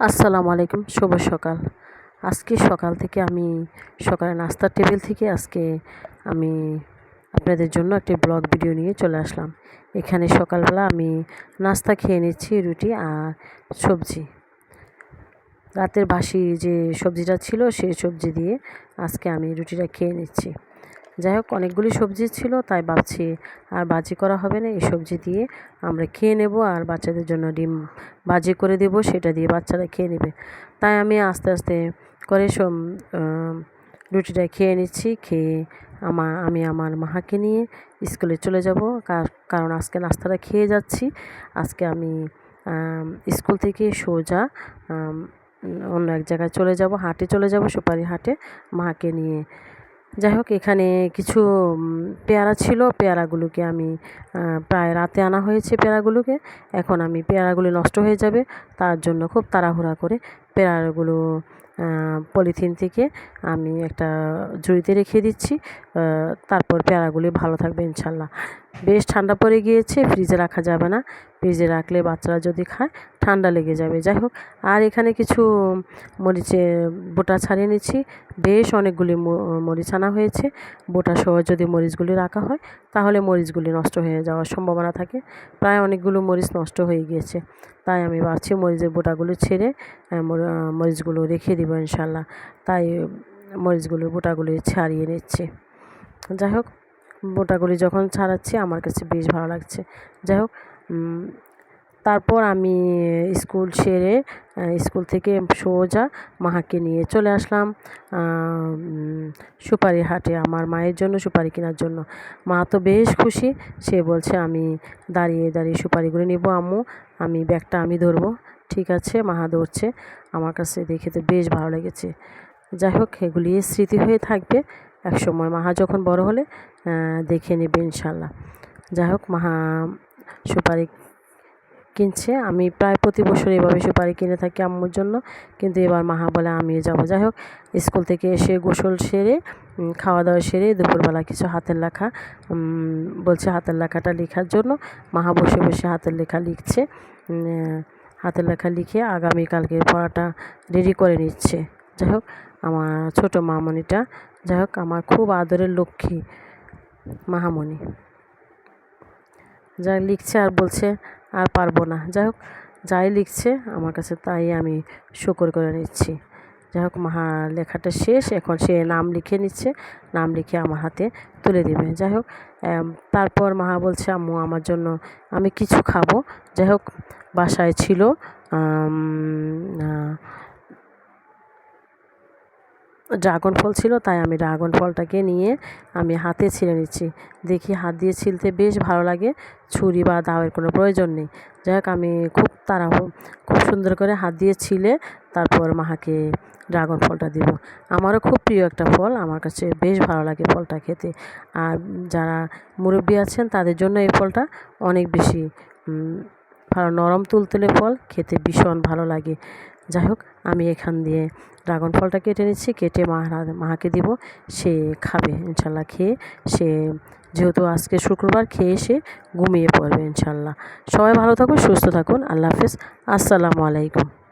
আসসালামু আলাইকুম, শুভ সকাল। আজকে সকাল থেকে আমি সকালে নাস্তার টেবিল থেকে আজকে আমি আপনাদের জন্য একটি ব্লগ ভিডিও নিয়ে চলে আসলাম। এখানে সকালবেলা আমি নাস্তা খেয়ে নিচ্ছি, রুটি আর সবজি। রাতের বাসি যে সবজিটা ছিল সেই সবজি দিয়ে আজকে আমি রুটিটা খেয়ে নিচ্ছি। যাই হোক অনেকগুলি সবজি ছিল, তাই ভাবছি আর বাজি করা হবে না, এই সবজি দিয়ে আমরা খেয়ে নেব আর বাচ্চাদের জন্য ডিম বাজি করে দেব, সেটা দিয়ে বাচ্চারা খেয়ে নেবে। তাই আমি আস্তে আস্তে করে সব রুটিটা খেয়ে নিচ্ছি, খেয়ে আমার আমি আমার মাকে নিয়ে স্কুলে চলে যাব কারণ আজকে নাস্তাটা খেয়ে যাচ্ছি। আজকে আমি স্কুল থেকে সোজা অন্য এক জায়গায় চলে যাব, হাটে চলে যাব, সুপারি হাটে মাকে নিয়ে। যাই হোক, এখানে কিছু পেয়ারা ছিল। পেয়ারাগুলোকে আমি প্রায় রাতে আনা হয়েছে পেয়ারাগুলোকে। এখন আমি পেয়ারাগুলো নষ্ট হয়ে যাবে। তার জন্য খুব তাড়াহুড়া করে পেয়ারাগুলো পলিথিন থেকে আমি একটা ঝুড়িতে রেখে দিচ্ছি। তারপর পেয়ারাগুলি ভালো থাকবে ইনশাল্লাহ। বেশ ঠান্ডা পড়ে গিয়েছে, ফ্রিজে রাখা যাবে না। ফ্রিজে রাখলে বাচ্চারা যদি খায়, ঠান্ডা লেগে যাবে। যাই হোক, আর এখানে কিছু মরিচে, বোটা ছাড়িয়ে নিচ্ছি। বেশ অনেকগুলি মরিচ আনা হয়েছে। বোটা সহ যদি মরিচগুলি রাখা হয়, তাহলে মরিচগুলি নষ্ট হয়ে যাওয়ার সম্ভাবনা থাকে। প্রায় অনেকগুলো মরিচ নষ্ট হয়ে গিয়েছে। তাই আমি ভাবছি মরিচের বোটাগুলো ছেড়ে মরিচগুলো রেখে দিব ইনশাল্লাহ। তাই মরিচগুলোর বোটাগুলি ছাড়িয়ে নিচ্ছি। যাই হোক বোটাগুলি যখন ছাড়াচ্ছি, আমার কাছে বেশ ভালো লাগছে। যাই হোক তারপর আমি স্কুল সেরে স্কুল থেকে সোজা মাকে নিয়ে চলে আসলাম সুপারি হাটে, আমার মায়ের জন্য সুপারি কেনার জন্য। মা তো বেশ খুশি, সে বলছে, আমি দাঁড়িয়ে দাঁড়িয়ে সুপারিগুলো নেব আম্মু, আমি ব্যাগটা আমি ধরবো, ঠিক আছে? মাহা ধরছে, আমার কাছে দেখে তো বেশ ভালো লেগেছে। যাই হোক এগুলি স্মৃতি হয়ে থাকবে। এক সময় মাহা যখন বড় হলে দেখে নেবে ইনশাল্লাহ যাই হোক, মাহা সুপারি কিনছে। আমি প্রায় প্রতি বছর এভাবে সুপারি কিনে থাকি আম্মুর জন্য, কিন্তু এবার মাহা বলে আমিও যাব। যাই হোক, স্কুল থেকে এসে গোসল সেরে খাওয়া দাওয়া সেরে দুপুরবেলা কিছু হাতের লেখা বলছে হাতের লেখাটা লেখার জন্য। মাহা বসে বসে হাতের লেখা লিখছে হাতের লেখা লিখে আগামীকালকে পড়াটা রেডি করে নিচ্ছে। যাই হোক, আমার ছোটো মামনিটা যাই হোক, আমার খুব আদরের লক্ষ্মী মাহামণি। যা লিখছে আর বলছে, আর পারব না। যাই হোক, যাই লিখছে আমার কাছে তাই আমি শুকর করে নিচ্ছি। যাই হোক, মাহা লেখাটা শেষ, এখন সে নাম লিখে নিচ্ছে, নাম লিখে আমার হাতে তুলে দেবে। যাই হোক তারপর মাহা বলছে, আম্মু, আমার জন্য আমি কিছু খাব। যাই হোক, বাসায় ছিল ড্রাগন ফল ছিল, তাই আমি ড্রাগন ফলটাকে নিয়ে আমি হাতে ছিঁড়ে নিচ্ছি। দেখি হাত দিয়ে ছিলতে বেশ ভালো লাগে, ছুরি বা দাওয়ের কোনো প্রয়োজন নেই। যাই হোক, আমি খুব তাড়া খুব সুন্দর করে হাত দিয়ে ছিলে, তারপর মাহাকে ড্রাগন ফলটা দিব। আমারও খুব প্রিয় একটা ফল আমার কাছে বেশ ভালো লাগে ফলটা খেতে। আর যারা মুরব্বী আছেন, তাদের জন্য এই ফলটা অনেক বেশি ভালো নরম তুলতুলে ফল খেতে ভীষণ ভালো লাগে। যাই হোক আমি এখান দিয়ে ড্রাগন ফলটা কেটে নিচ্ছি, কেটে মা মাকে দিব। সে খাবে, ইনশাল্লাহ খেয়ে। সে যেহেতু আজকে শুক্রবার, খেয়ে সে ঘুমিয়ে পড়বে, ইনশাল্লাহ। সবাই ভালো থাকুন, সুস্থ থাকুন। আল্লাহ হাফিজ। আসসালামু আলাইকুম।